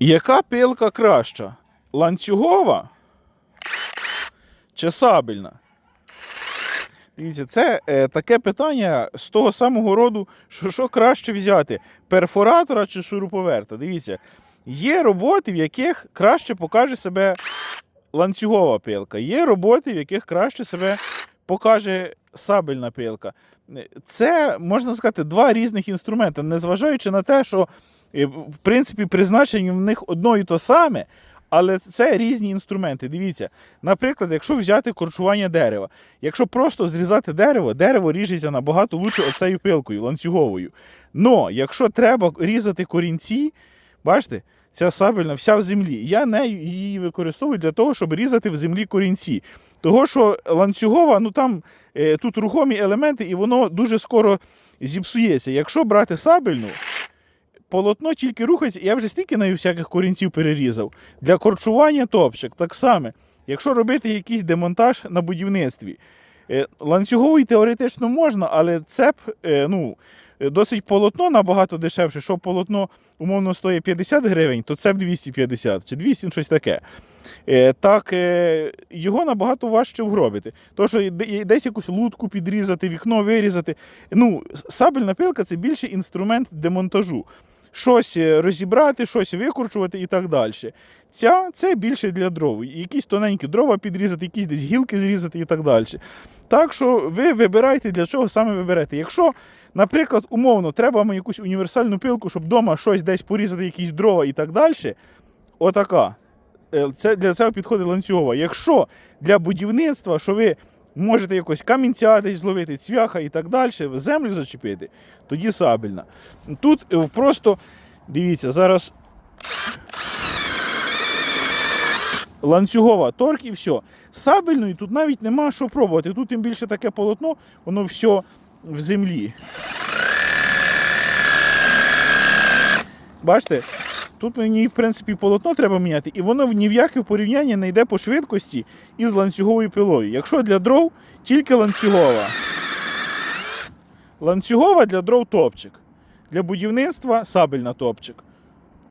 Яка пилка краща? Ланцюгова чи сабельна? Дивіться, це е, таке питання з того самого роду, що, що краще взяти: перфоратора чи шуруповерта. Дивіться, є роботи, в яких краще покаже себе ланцюгова пилка. Є роботи, в яких краще себе покаже сабельна пилка. Е, Це, можна сказати, два різних інструменти, незважаючи на те, що е, в принципі призначення в них одно і то саме. Але це різні інструменти. Дивіться, наприклад, якщо взяти корчування дерева, якщо просто зрізати дерево, дерево ріжеться набагато лучше оцею пилкою, ланцюговою. Но якщо треба різати корінці, бачите, ця сабельна вся в землі. Я нею її використовую для того, щоб різати в землі корінці. Того, що ланцюгова, ну там е, тут рухомі елементи, і воно дуже скоро зіпсується. Якщо брати сабельну, полотно тільки рухається, я вже стільки нею всяких корінців перерізав. Для корчування топчик так само. Якщо робити якийсь демонтаж на будівництві, е, ланцюговий теоретично можна, але цеп, е, ну, е, досить полотно набагато дешевше. Що полотно умовно стоїть 50 гривень, то цеп 250 чи 200 щось таке. Так, його набагато важче вгробити. Що десь якусь лутку підрізати, вікно вирізати. Ну, сабельна пилка це більше інструмент демонтажу. Щось е, розібрати, щось викручувати і так далі. Ця це більше для дров. Якісь тоненькі дрова підрізати, якісь десь гілки зрізати і так далі. Так що ви вибирайте, для чого саме виберете. Якщо, наприклад, умовно, треба вам якусь універсальну пилку, щоб вдома щось десь порізати, якісь дрова і так далі, отака. Е, Це для цього підходить ланцюгова. Якщо для будівництва, що ви можете якось камінця десь зловити, цвяха і так далі, землю зачепити, тоді сабельна. Тут е, просто дивіться, зараз ланцюгова торк і все. Сабельної тут навіть нема що пробувати. Тут тим більше таке полотно, воно все в землі. Бачите? Тут мені, в принципі, полотно треба міняти, і воно ні в яке порівняння не йде по швидкості із ланцюговою пилою. Якщо для дров, тільки ланцюгова. Ланцюгова для дров топчик. Для будівництва сабельна топчик.